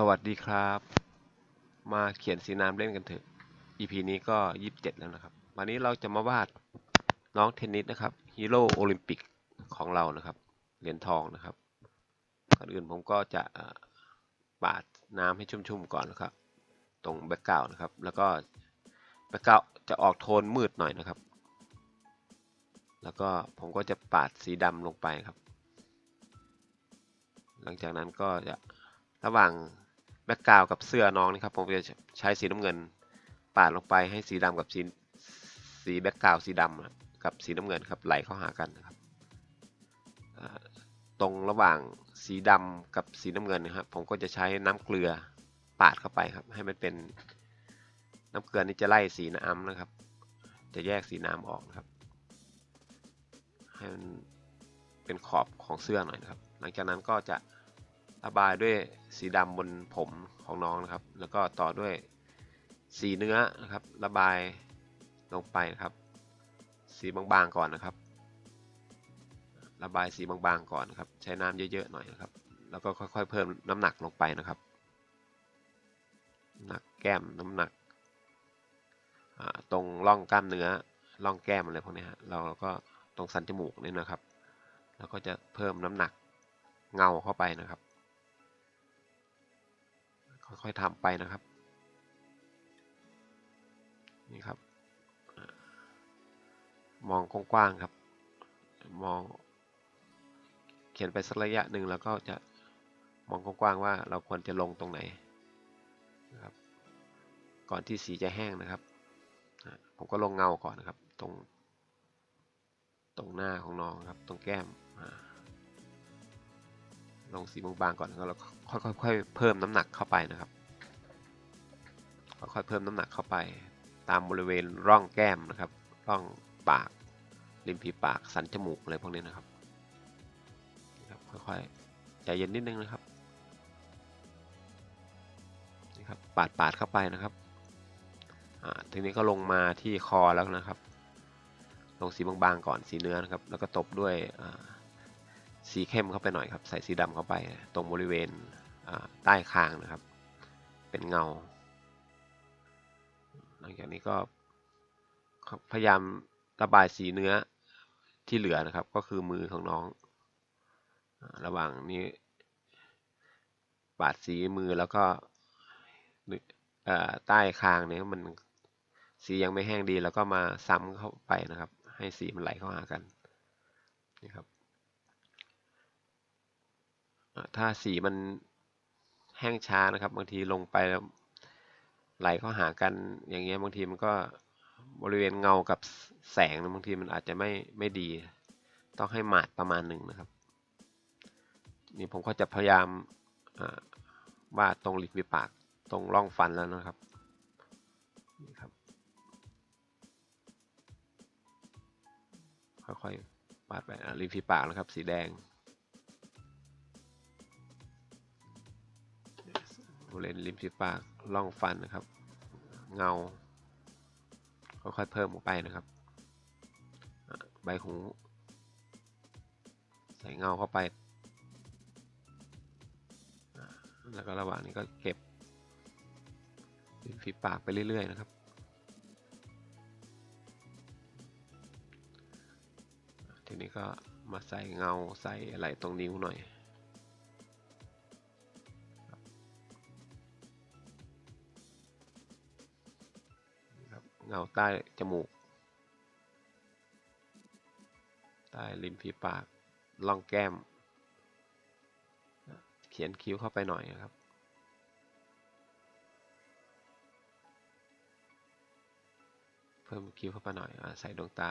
สวัสดีครับ มาเขียนสีน้ำเล่นกันเถอะ EP นี้ก็ 27 แล้วนะครับ วันนี้เราจะมาวาดน้องเทนนิสนะครับฮีโร่โอลิมปิกของเรานะครับ เหรียญทองนะครับ ก่อนอื่นผมก็จะปาดน้ำให้ชุ่มๆก่อนนะครับ ตรงแบ็กกราวนะครับ แล้วก็แบ็กกราวจะออกโทนมืดหน่อยนะครับ แล้วก็ผมก็จะปาดสีดำลงไปครับ หลังจากนั้นก็จะระหว่าง แบ็กกราวกับเสื้อน้องนะครับผมจะใช้สีน้ำเงินปาดลงไปให้สีดำกับสีสีแบ็กกราวสีดำอะกับสีน้ำเงินครับไหลเข้าหากันนะครับตรงระหว่างสีดำกับสีน้ำเงินนะครับผมก็จะใช้น้ำเกลือปาดเข้าไปครับ ให้มันเป็นน้ำเกลือนี่จะไล่สีน้ำนะครับ จะแยกสีน้ำออกนะครับ ให้มันเป็นขอบของเสื้อหน่อยนะครับ หลังจากนั้นก็จะ ระบายด้วยสีดำบนผมของน้องนะครับ แล้วก็ต่อด้วยสีเนื้อนะครับ ระบายลงไปนะครับ สีบางๆก่อนนะครับ ระบายสีบางๆก่อนนะครับ ใช้น้ำเยอะๆหน่อยนะครับ แล้วก็ค่อยๆเพิ่มน้ำหนักลงไปนะครับหนักแก้มน้ำหนักตรงร่องกล้ามเนื้อร่องแก้มอะไรพวกนี้ฮะเราก็ตรงสันจมูกนี่นะครับ แล้วก็จะเพิ่มน้ำหนักเงาเข้าไปนะครับ ค่อยๆทำไปนะครับ นี่ครับ มองกว้างๆครับ มอง เขียนไปสักระยะหนึ่งแล้วก็จะมองกว้างๆว่าเราควรจะลงตรงไหนนะครับ ก่อนที่สีจะแห้งนะครับ ผมก็ลงเงาก่อนนะครับ ตรง ตรงหน้าของน้องครับ ตรงแก้มอ่า ลงสีบางๆก่อนแล้วก็ค่อยๆเพิ่มน้ำหนักเข้าไปนะครับค่อยๆเพิ่มน้ำหนักเข้าไป ตามบริเวณร่องแก้มนะครับ ร่องปากริมฝีปากสันจมูกอะไรพวกนี้นะครับครับค่อยๆใจเย็นนิดนึงนะครับนี่ครับปาดปาดเข้าไปนะครับอ่าทีนี้ก็ลงมาที่คอแล้วนะครับ ลงสีบางๆก่อนสีเนื้อนะครับ แล้วก็ตบด้วยอ่า สีเข้มเข้าไปหน่อยครับ ใส่สีดำเข้าไป ตรงบริเวณใต้คางนะครับ เป็นเงา หลังจากนี้ก็พยายามระบายสีเนื้อที่เหลือนะครับ ก็คือมือของน้อง ระหว่างนี้ปาดสีมือแล้วก็ใต้คางเนี่ยมันสียังไม่แห้งดีแล้วก็มาซ้ำเข้าไปนะครับ ให้สีมันไหลเข้าหากันนี่ครับ ถ้าสีมันแห้งช้านะครับ บางทีลงไปแล้วไหลเข้าหากันอย่างเงี้ยบางทีมันก็บริเวณเงากับแสงบางทีมันอาจจะไม่ไม่ดี ต้องให้หมาดประมาณหนึ่งนะครับ นี่ผมก็จะพยายามอ่าวาดตรงริมฝีปากตรงร่องฟันแล้วนะครับนี่ครับ ค่อยๆวาดไปริมฝีปากนะครับ สีแดง ริเวณริมฝีปากร่องฟันนะครับ เงาค่อยๆเพิ่มออกไปนะครับ ใบหู ใส่เงาเข้าไป แล้วก็ระหว่างนี้ก็เก็บริมฝีปากไปเรื่อยๆนะครับทีนี้ก็มาใส่เงาใส่อะไรตรงนิ้วหน่อย เงาใต้จมูก ใต้ริมฝีปากล่องแก้ม เขียนคิ้วเข้าไปหน่อยนะครับ เพิ่มคิ้วเข้าไปหน่อยอใส่ดวงตา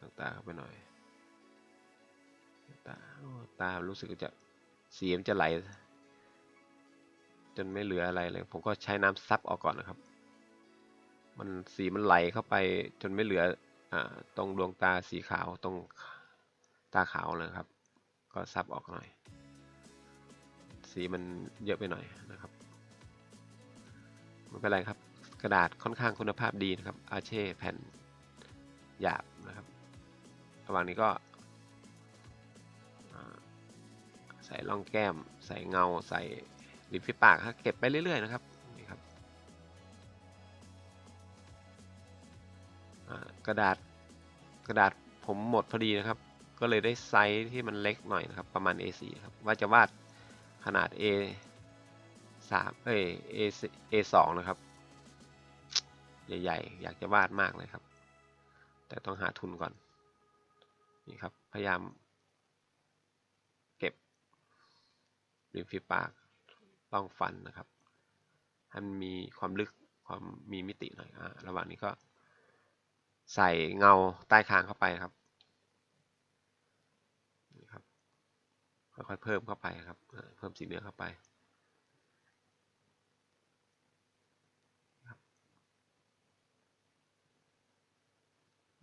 ดวงตาเข้าไปหน่อยตาตารู้สึกจะสีมันจะไหล จนไม่เหลืออะไรเลย ผมก็ใช้น้ำซับออกก่อนนะครับ มันสีมันไหลเข้าไปจนไม่เหลืออ่าตรงดวงตาสีขาวตรงตาขาวเลยครับ ก็ซับออกหน่อย สีมันเยอะไปหน่อยนะครับไม่เป็นไรครับ กระดาษค่อนข้างคุณภาพดีนะครับ อาเช่แผ่นหยาบนะครับ ระหว่างนี้ก็ใส่ร่องแก้ม ใส่เงา ใส่ ริมฝีปากครับเก็บไปเรื่อยๆนะครับนี่ครับกระดาษกระดาษผมหมดพอดีนะครับ ก็เลยได้ไซส์ที่มันเล็กหน่อยนะครับ ประมาณ A4 ครับว่าจะวาดขนาด A 3เอ้ย A A2 นะครับ ใหญ่ๆ อยากจะวาดมากเลยครับ แต่ต้องหาทุนก่อน นี่ครับ พยายามเก็บริมฝีปาก ร่องฟันนะครับให้มันมีความลึกความมีมิติหน่อยอ่าระหว่างนี้ก็ ใส่เงาใต้คางเข้าไปครับนี่ครับค่อยๆเพิ่มเข้าไปครับเพิ่มสีเนื้อเข้าไป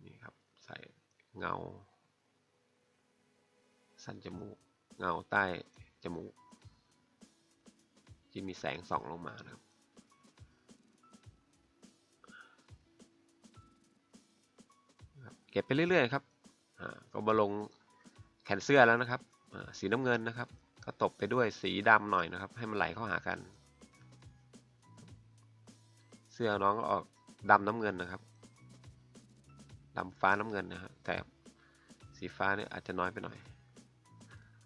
นี่ครับใส่เงา สันจมูก เงาใต้จมูก ที่มีแสงส่องลงมานะครับ เก็บไปเรื่อยๆครับก็มาลงแขนเสื้อแล้วนะครับ สีน้ำเงินนะครับ ก็ตบไปด้วยสีดำหน่อยนะครับ ให้มันไหลเข้าหากัน เสื้อน้องก็ออกดำน้ำเงินนะครับดำฟ้าน้ำเงินนะฮะแต่สีฟ้าเนี่ยอาจจะน้อยไปหน่อย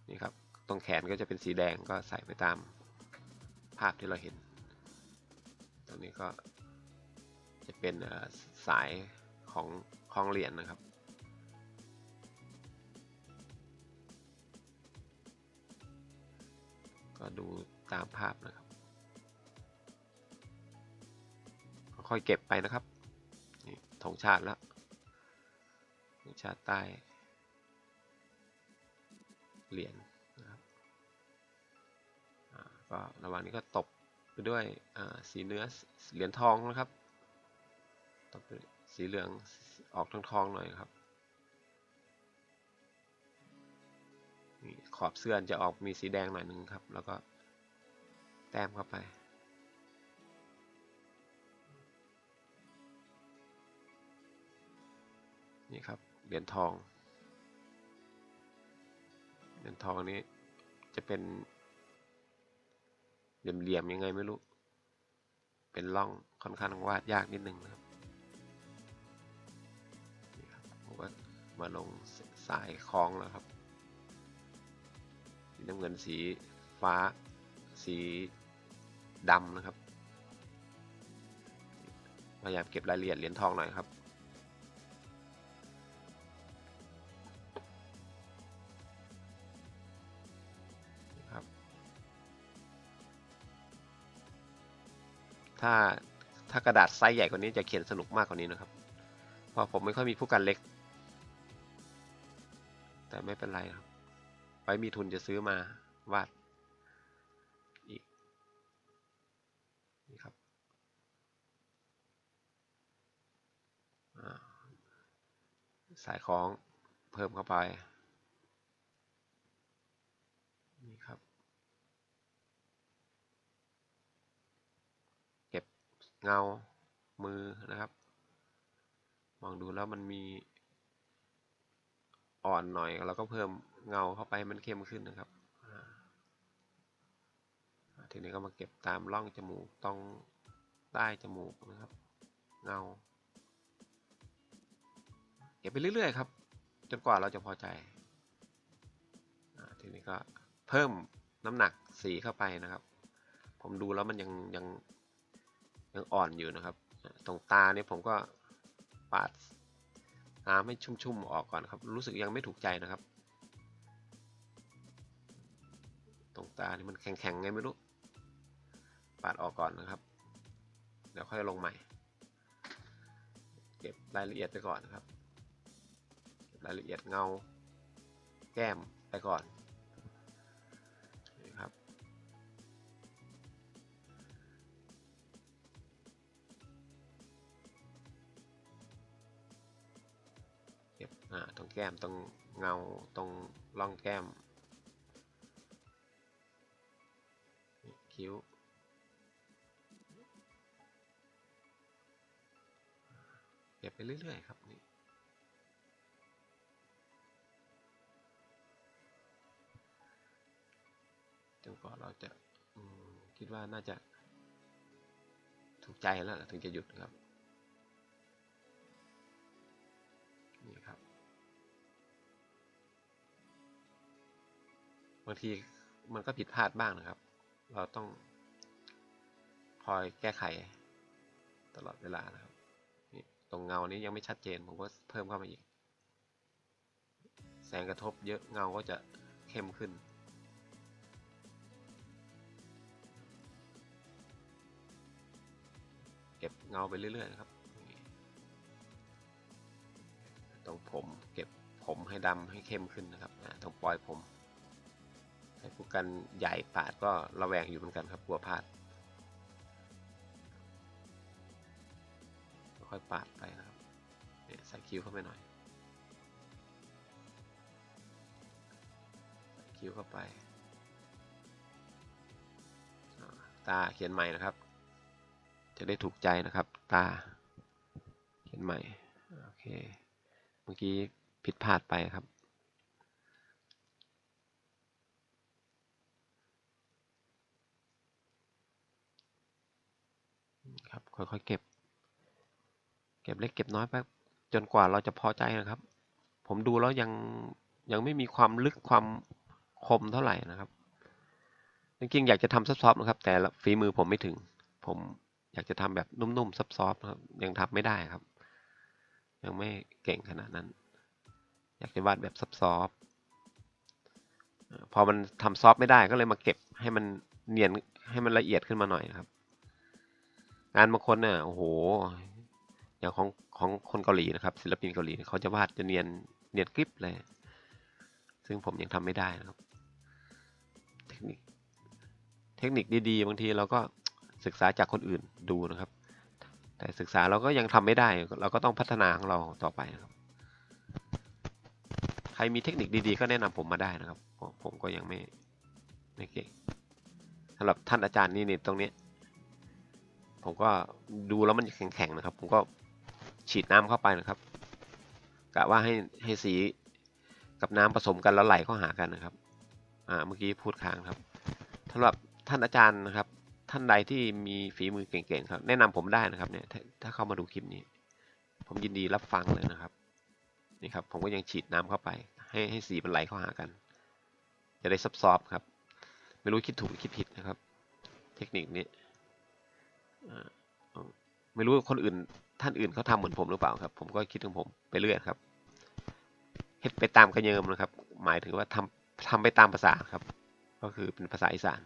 นี่ครับตรงแขนก็จะเป็นสีแดงก็ใส่ไปตามาพที่เราเห็น ตรงนี้ก็จะเป็นสายของคลองเหรียญนะครับ ก็ดูตามภาพนะครับ ค่อยเก็บไปนะครับนี่ธงชาติแล้วธงชาติใต้เหรียญ ก็ระหว่างนี้ก็ตบไปด้วยสีเนื้อเหรียญทองนะครับ ตบสีเหลืองออกทองทองๆหน่อยครับนี่ขอบเสื้อจะออกมีสีแดงหน่อยหนึงครับ แล้วก็แต้มเข้าไปนี่ครับเหรียญทองเหรียญทองนี้จะเป็น เหลี่ยมๆยังไงไม่รู้ เป็นร่องค่อนข้างวาดยากนิดนึงนะครับนี่ครับผมก็มาลงสายคล้องแล้วครับสีน้ำเงินสีฟ้า สีดำนะครับ พยายามเก็บรายละเอียดเหรียญทองหน่อยครับครับ ถ้าถ้ากระดาษไซส์ใหญ่กว่านี้จะเขียนสนุกมากกว่านี้นะครับ เพราะผมไม่ค่อยมีผู้กันเล็ก แต่ไม่เป็นไรครับไว้มีทุนจะซื้อมาวาดอีกนี่ครับสายคล้องเพิ่มเข้าไป นี่ครับ เก็บ เงามือนะครับ มองดูแล้วมันมีอ่อนหน่อยเราก็เพิ่มเงาเข้าไปให้มันเข้มขึ้นนะครับทีนี้ก็มาเก็บตามร่องจมูกตรงใต้จมูกนะครับ เงา เก็บไปเรื่อยๆครับ จนกว่าเราจะพอใจอทีนี้ก็เพิ่มน้ำหนักสีเข้าไปนะครับ ผมดูแล้วมันยังยัง ยังอ่อนอยู่นะครับ ตรงตาเนี่ยผมก็ปาดน้ำให้ชุ่มๆออกก่อนครับ รู้สึกยังไม่ถูกใจนะครับ ตรงตานี่มันแข็งๆไงไม่รู้ ปาดออกก่อนนะครับ เดี๋ยวค่อยลงใหม่ เก็บรายละเอียดไปก่อนนะครับ รายละเอียดเงา แก้มไปก่อน แก้มตรงเงาตรงร่องแก้ม คิ้ว เก็บไปเรื่อย ๆ ครับนี่จนก็เราจะคิดว่าน่าจะถูกใจแล้วถึงจะหยุดครับ นี่ครับ บางทีมันก็ผิดพลาดบ้างนะครับ เราต้องคอยแก้ไขตลอดเวลานะครับนี่ตรงเงานี้ยังไม่ชัดเจนผมก็เพิ่มเข้ามาอีก แสงกระทบเยอะเงาก็จะเข้มขึ้น เก็บเงาไปเรื่อยๆนะครับตรงผมเก็บผมให้ดำให้เข้มขึ้นนะครับอ่าตรงปลอยผม ผู้กันใหญ่ปาดก็ระแวงอยู่เหมือนกันครับกลัวพลาดค่อยปาดไปนะครับเนี่ยใส่คิ้วเข้าไปหน่อยใส่คิ้วเข้าไปตาเขียนใหม่นะครับ จะได้ถูกใจนะครับ ตา เขียนใหม่ โอเค เมื่อกี้ผิดพลาดไปครับ ครับค่อยๆเก็บ เก็บเล็กเก็บน้อยไปจนกว่าเราจะพอใจนะครับ ผมดูแล้วยังยังไม่มีความลึกความคมเท่าไหร่นะครับ จริงๆอยากจะทำซับซ้อฟนะครับ แต่ฝีมือผมไม่ถึง ผมอยากจะทำแบบนุ่มๆซับซ้อฟนครับยังทำไม่ได้ครับ ยังไม่เก่งขนาดนั้น อยากจะวาดแบบซับซ้อฟพอมันทำซอฟไม่ได้ก็เลยมาเก็บให้มันเนียนให้มันละเอียดขึ้นมาหน่อยนะครับ งานบางคนเนี่ยโอ้โหอย่างของของคนเกาหลีนะครับ ศิลปินเกาหลีเขาจะวาดจะเนียนเนียนกริบเลย ซึ่งผมยังทำไม่ได้นะครับ เทคนิค เทคนิคดีๆ บางทีเราก็ศึกษาจากคนอื่นดูนะครับ แต่ศึกษาเราก็ยังทำไม่ได้ เราก็ต้องพัฒนาของเราต่อไปนะครับ ใครมีเทคนิคดีๆ ก็แนะนำผมมาได้นะครับ ผมก็ยังไม่ไม่เก่งสำหรับท่านอาจารย์นี่นี่ตรงนี้ ผมก็ดูแล้วมันแข็งๆนะครับ ผมก็ฉีดน้ำเข้าไปนะครับกะว่าให้ให้สีกับน้ำผสมกันแล้วไหลเข้าหากันนะครับ อ่า เมื่อกี้พูดค้างครับสำหรับท่านอาจารย์นะครับ ท่านใดที่มีฝีมือเก่งๆครับ แนะนำผมได้นะครับเนี่ยถ้าถ้าเข้ามาดูคลิปนี้ ผมยินดีรับฟังเลยนะครับ นี่ครับ ผมก็ยังฉีดน้ำเข้าไป ให้ให้สีมันไหลเข้าหากัน จะได้ซับซอบครับ ไม่รู้คิดถูกหรือคิดผิดนะครับ เทคนิคนี้ ไม่รู้คนอื่น ท่านอื่นเขาทำเหมือนผมหรือเปล่าครับ ผมก็คิดของผมไปเรื่อยครับเฮ็ดไปตามกระเยิมนะครับ หมายถึงว่าทำทำไปตามภาษาครับ ก็คือเป็นภาษาอีสาน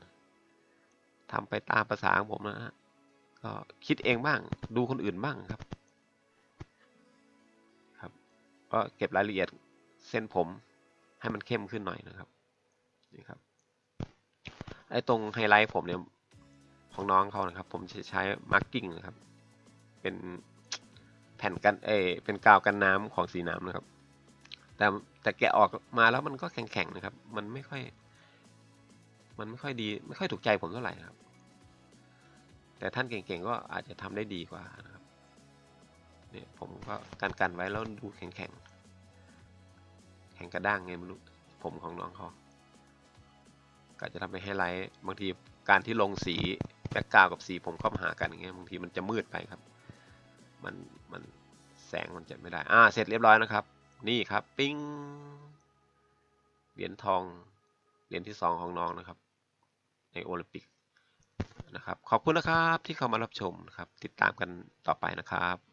ทำไปตามภาษาของผมนะฮะก็คิดเองบ้าง ดูคนอื่นบ้างครับ ครับ ก็เก็บรายละเอียดเส้นผมให้มันเข้มขึ้นหน่อยนะครับนี่ครับไอ้ตรงไฮไลท์ผมเนี่ย ของน้องเขานะครับ ผมจะใช้มาร์กิ้งนะครับ เป็นแผ่นกันเอเป็นกาวกันน้ำของสีน้ำนะครับ แต่แต่แกะออกมาแล้วมันก็แข็งๆนะครับ มันไม่ค่อย มันไม่ค่อยดี ไม่ค่อยถูกใจผมเท่าไหร่นะครับ แต่ท่านเก่งๆก็อาจจะทำได้ดีกว่านะครับเนี่ยผมก็กันกันไว้แล้วดูแข็งแข็งกระด้างไงไม่รู้ผมของน้องเขาก็จะทำให้ไฮไลท์บางทีการที่ลงสี แบ็กกราวกับสีผมเข้ามาหากันอย่างเงี้ยบางทีมันจะมืดไปครับ มันมันแสงมันจะไม่ได้ อ่า เสร็จเรียบร้อยนะครับ นี่ครับ ปิ้ง เหรียญทอง เหรียญที่สองของน้องนะครับ ในโอลิมปิกนะครับ ขอบคุณนะครับที่เข้ามารับชมนะครับ ติดตามกันต่อไปนะครับ